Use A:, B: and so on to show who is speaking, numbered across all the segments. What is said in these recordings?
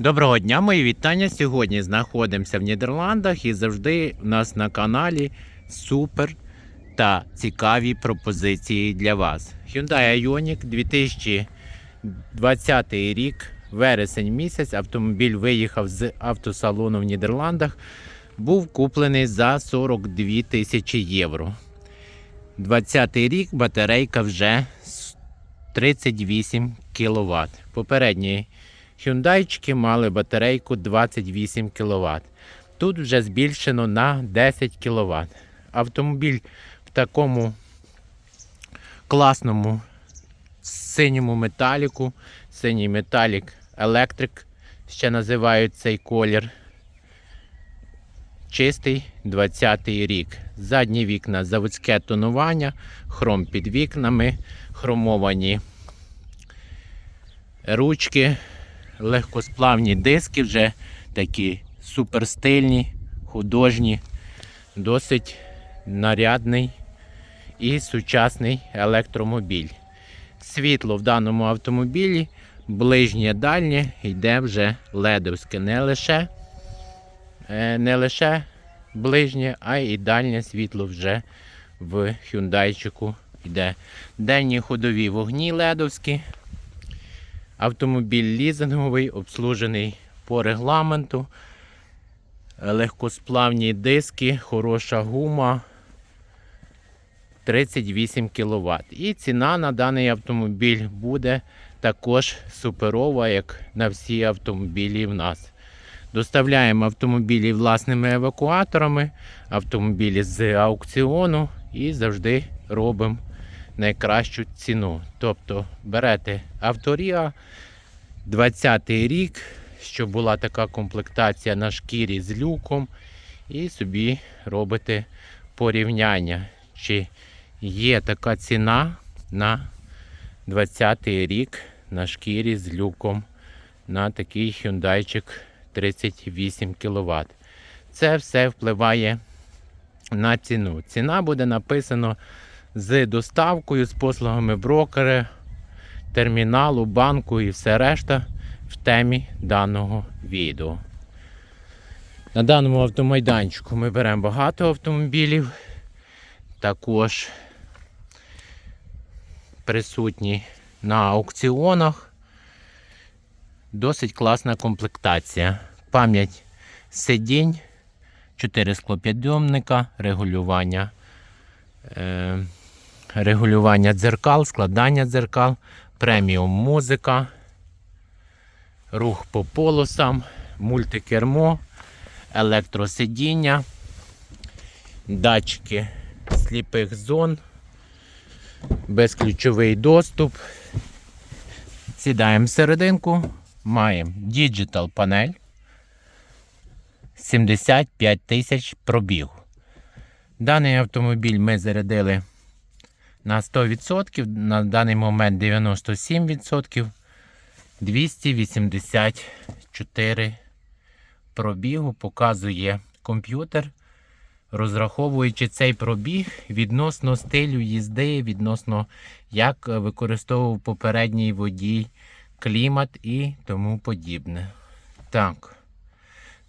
A: Доброго дня, мої вітання. Сьогодні знаходимося в Нідерландах і завжди у нас на каналі супер та цікаві пропозиції для вас. Hyundai Ioniq 2020 рік, вересень місяць. Автомобіль виїхав з автосалону в Нідерландах. Був куплений за 42 тисячі євро. 20 рік батарейка вже 38 кВт. Попередній Хюндайчики мали батарейку 28 кВт. Тут вже збільшено на 10 кВт. Автомобіль в такому класному синьому металіку. Синій металік електрик, ще називають цей колір. Чистий 20-й рік. Задні вікна заводське тонування, хром під вікнами, хромовані ручки, легкосплавні диски вже такі суперстильні, художні, досить нарядний і сучасний електромобіль. Світло в даному автомобілі, ближнє дальнє йде вже ледовське. Не лише, е, не лише ближнє, а й дальнє світло вже в хюндайчику йде. Денні ходові вогні ледовські. Автомобіль лізинговий, обслужений по регламенту. Легкосплавні диски, хороша гума. 38 кВт. І ціна на даний автомобіль буде також суперова, як на всі автомобілі в нас. Доставляємо автомобілі власними евакуаторами, автомобілі з аукціону і завжди робимо найкращу ціну. Тобто берете авторія 20 рік, щоб була така комплектація на шкірі з люком, і собі робите порівняння, чи є така ціна на 20-й рік на шкірі з люком на такий Hyundai 38 кВт. Це все впливає на ціну. Ціна буде написано з доставкою, з послугами брокера, терміналу, банку і все решта в темі даного відео. На даному автомайданчику ми беремо багато автомобілів. Також присутні на аукціонах. Досить класна комплектація. Пам'ять сидінь, 4 склопідйомника, регулювання. Е, регулювання дзеркал, складання дзеркал, преміум музика, рух по полосам, мультикермо, електросидіння, датчики сліпих зон, безключовий доступ. Сідаємо всерединку, маємо діджитал панель. 75 тисяч пробігу. Даний автомобіль ми зарядили на 100%, на даний момент 97%, 284 пробігу показує комп'ютер, розраховуючи цей пробіг відносно стилю їзди, відносно як використовував попередній водій, клімат і тому подібне. Так,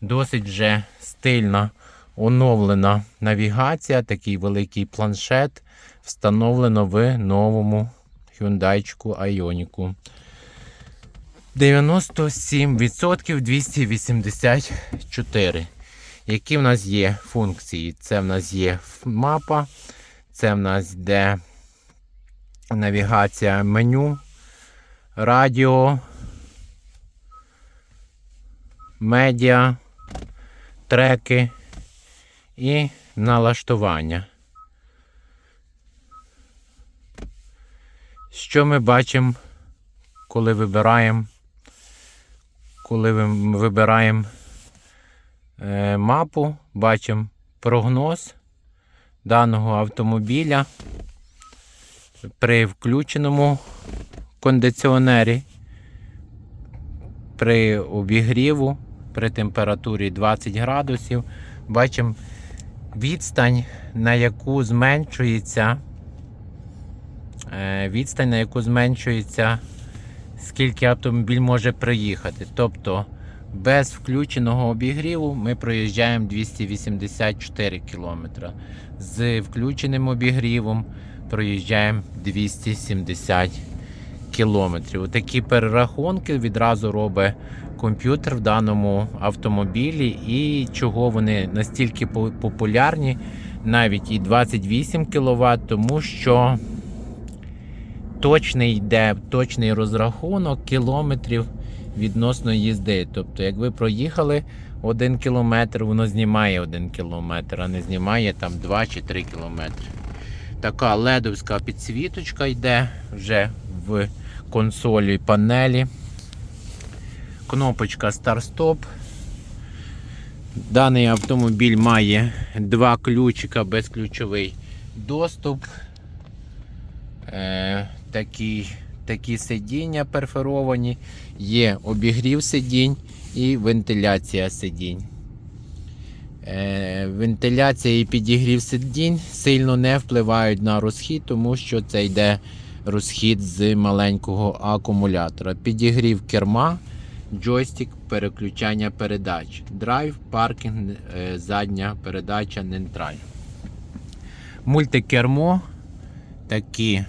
A: досить вже стильна оновлена навігація, такий великий планшет встановлено в новому Hyundai Ioniq. 97% 284. Які в нас є функції? Це в нас є мапа, це в нас йде навігація меню, радіо, медіа, треки і налаштування. Що ми бачимо, коли вибираємо, коли вибираємо е, мапу, бачимо прогноз даного автомобіля при включеному кондиціонері, при обігріву, при температурі 20 градусів, бачимо відстань, на яку зменшується е, відстань, на яку зменшується, скільки автомобіль може приїхати. Тобто Без включеного обігріву ми проїжджаємо 284 км. З включеним обігрівом проїжджаємо 270 кілометрів. Такі перерахунки відразу робить комп'ютер в даному автомобілі і чого вони настільки популярні, навіть і 28 кВт, тому що точний йде точний розрахунок кілометрів відносно їзди. Тобто, як ви проїхали один кілометр, воно знімає один кілометр, а не знімає там 2 чи 3 кілометри. Така ледовська підсвіточка йде вже в консолі панелі. Кнопочка старт-стоп. Даний автомобіль має два ключика, безключовий доступ. Е, такі, такі сидіння перфоровані, є обігрів сидінь і вентиляція сидінь. Е, вентиляція і підігрів сидінь сильно не впливають на розхід, тому що це йде розхід з маленького акумулятора. Підігрів керма, джойстик, переключання передач, драйв, паркінг, е, задня передача, нейтраль. Мультикермо, такі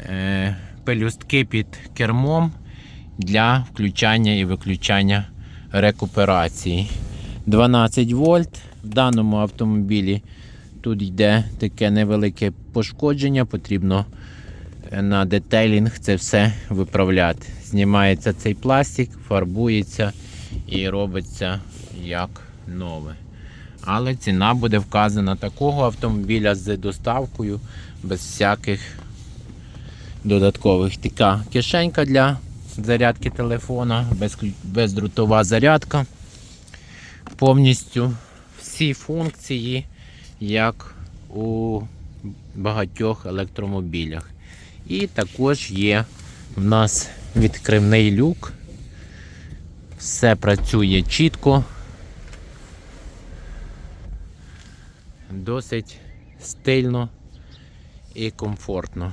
A: е, пелюстки під кермом для включання і виключання рекуперації. 12 вольт. В даному автомобілі тут йде таке невелике пошкодження, потрібно е, на детейлінг це все виправляти. Знімається цей пластик, фарбується і робиться як нове. Але ціна буде вказана такого автомобіля з доставкою без всяких додаткових. Така кишенька для зарядки телефона, бездрутова зарядка. Повністю всі функції, як у багатьох електромобілях. І також є в нас відкривний люк. Все працює чітко. Досить стильно і комфортно.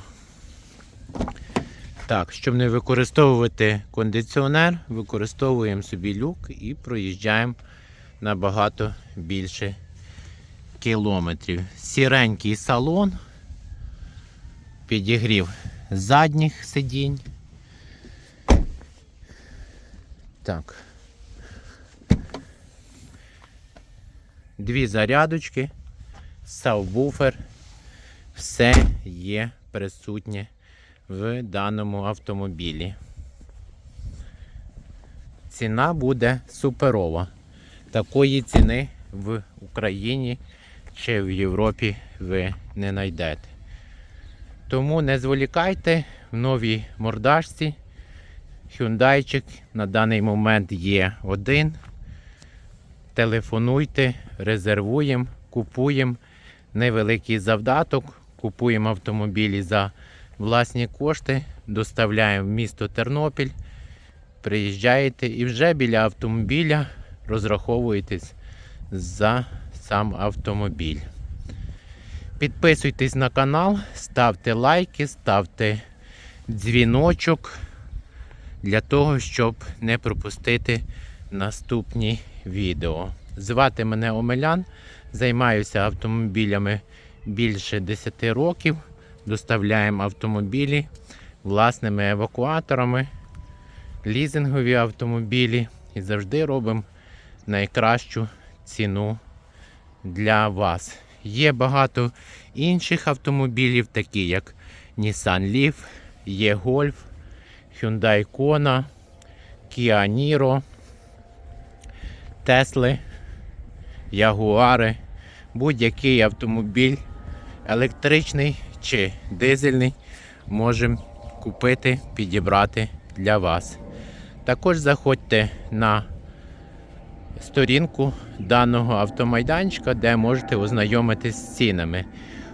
A: Так, щоб не використовувати кондиціонер, використовуємо собі люк і проїжджаємо набагато більше кілометрів. Сіренький салон, підігрів задніх сидінь. Так. Дві зарядочки, сабвуфер. Все є присутнє в даному автомобілі. Ціна буде суперова. Такої ціни в Україні чи в Європі ви не знайдете. Тому не зволікайте в новій мордашці. Hyundai на даний момент є один. Телефонуйте, резервуємо, купуємо невеликий завдаток, купуємо автомобілі за власні кошти, доставляємо в місто Тернопіль, приїжджаєте і вже біля автомобіля розраховуєтесь за сам автомобіль. Підписуйтесь на канал, ставте лайки, ставте дзвіночок для того, щоб не пропустити наступні відео. Звати мене Омелян, займаюся автомобілями більше 10 років. Доставляємо автомобілі власними евакуаторами, лізингові автомобілі і завжди робимо найкращу ціну для вас. Є багато інших автомобілів, такі як Nissan Leaf, є Golf, Hyundai Kona, Kia Niro, Тесли, Ягуари, будь-який автомобіль електричний чи дизельний можемо купити, підібрати для вас. Також заходьте на сторінку даного автомайданчика, де можете ознайомитись з цінами.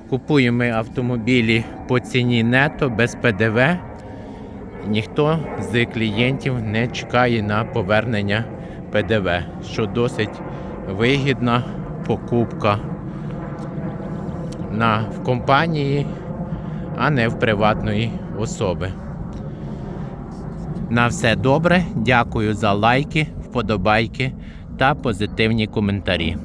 A: Купуємо автомобілі по ціні нето без ПДВ. Ніхто з клієнтів не чекає на повернення ПДВ, що досить вигідна покупка на, в компанії, а не в приватної особи. На все добре. Дякую за лайки, вподобайки та позитивні коментарі.